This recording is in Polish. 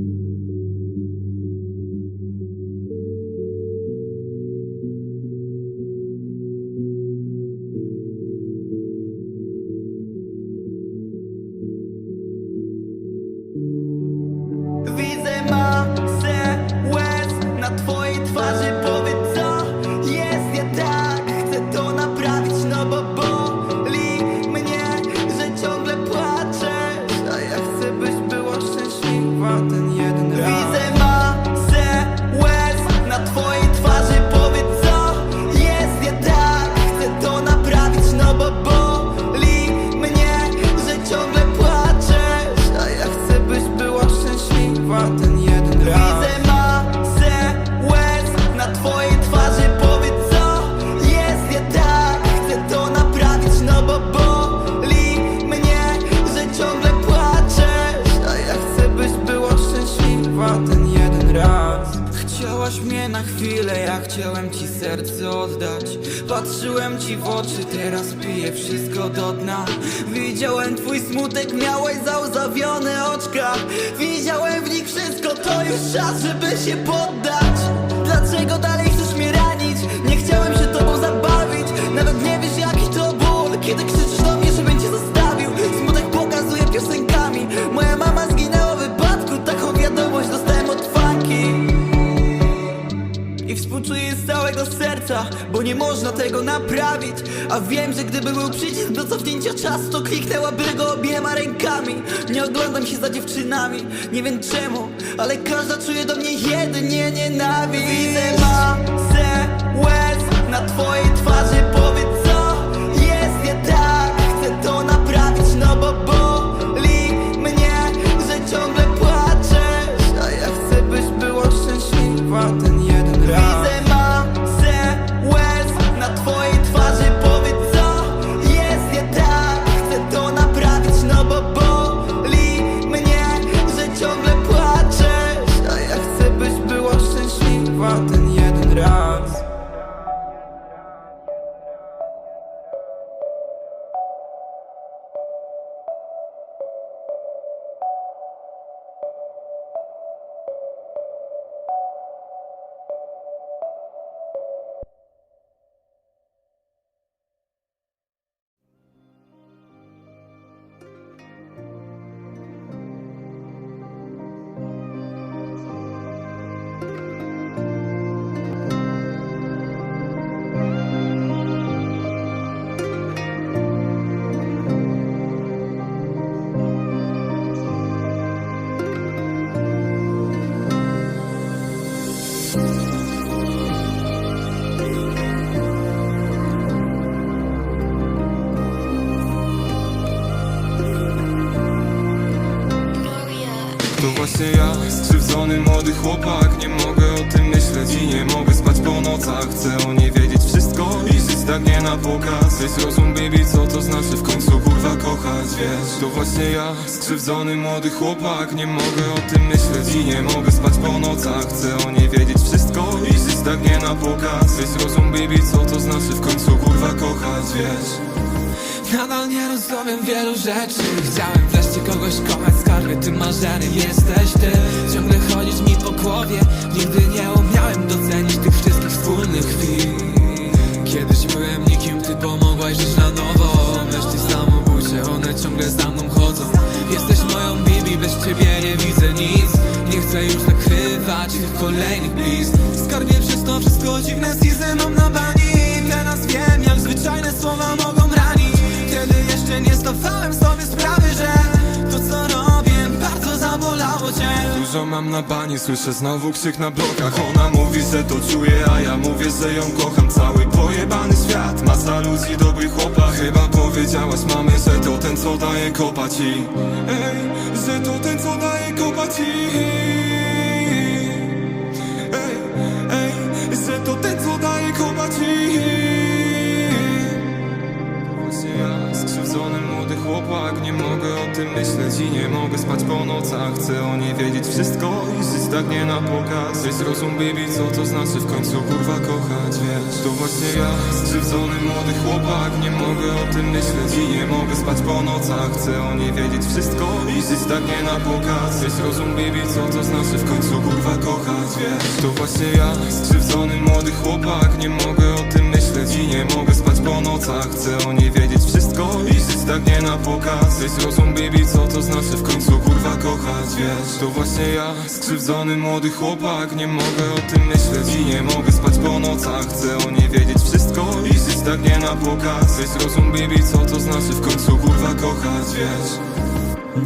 Widzę raz. Chciałaś mnie na chwilę, ja chciałem ci serce oddać. Patrzyłem ci w oczy, teraz piję wszystko do dna. Widziałem twój smutek, miałeś załzawione oczka. Widziałem w nich wszystko, to już czas, żeby się poddać. Dlaczego dalej całego serca, bo nie można tego naprawić. A wiem, że gdyby był przycisk do cofnięcia czasu To kliknęłaby go obiema rękami. Nie oglądam się za dziewczynami, nie wiem czemu Ale każda czuje do mnie jedynie nienawiść Widzę masę łez na twojej twarzy Powiedz Właśnie ja, skrzywdzony młody chłopak Nie mogę o tym myśleć i nie mogę spać po nocach. Chcę o niej wiedzieć wszystko i żyć tak nie na pokaz. Weź zrozum baby, co to znaczy w końcu kurwa kochać, wiesz? To właśnie ja, skrzywdzony młody chłopak Nie mogę o tym myśleć i nie mogę spać po nocach. Chcę o niej wiedzieć wszystko i żyć tak nie na pokaz. Weź zrozum baby, co to znaczy w końcu kurwa kochać, wiesz Nadal nie rozumiem wielu rzeczy. Chciałem wreszcie kogoś kochać skarbie Tym marzeniem jesteś ty. Ciągle chodzisz mi po głowie. Nigdy nie umiałem docenić tych wszystkich wspólnych chwil. Kiedyś byłem nikim, ty pomogłaś żyć na nowo. Myśli samobójcze, one ciągle za mną chodzą. Jesteś moją bibi, bez ciebie nie widzę nic. Nie chcę już nakrywać tych kolejnych list Skarbie przez to wszystko dziwne seasonom na bani nie zdawałem sobie sprawy, że To co robię bardzo zabolało cię. Dużo mam na bani, słyszę znowu krzyk na blokach. Ona mówi, że to czuje, a ja mówię, że ją kocham. Cały pojebany świat, masa ludzi, dobry chłopak. Chyba powiedziałaś mamie, że to ten, co daje kopać i Ej, że to ten, co daje kopać i Ej, ej, że to ten, co daje kopać i myśleć i nie mogę spać po nocach. Chcę o niej wiedzieć wszystko i żyć tak nie na pokaz. Weź zrozum baby co to znaczy w końcu kurwa kochać Wiesz, to właśnie ja skrzywdzony młody chłopak. Nie mogę o tym myśleć i nie mogę spać po nocach. Chcę o niej wiedzieć wszystko i żyć tak nie na pokaz. Weź zrozum baby co to znaczy w końcu kurwa kochać Wiesz, to właśnie ja skrzywdzony młody chłopak. Nie mogę o tym myśleć i nie mogę spać po nocach. Chcę o niej wiedzieć wszystko i żyć tak nie na pokaz Weź zrozum baby co to znaczy w końcu kurwa kochać Wiesz, to właśnie ja skrzywdzony młody chłopak Nie mogę o tym myśleć i nie mogę spać po nocach. Chcę o niej wiedzieć wszystko i żyć tak nie na pokaz. Weź zrozum baby co to znaczy w końcu kurwa kochać Wiesz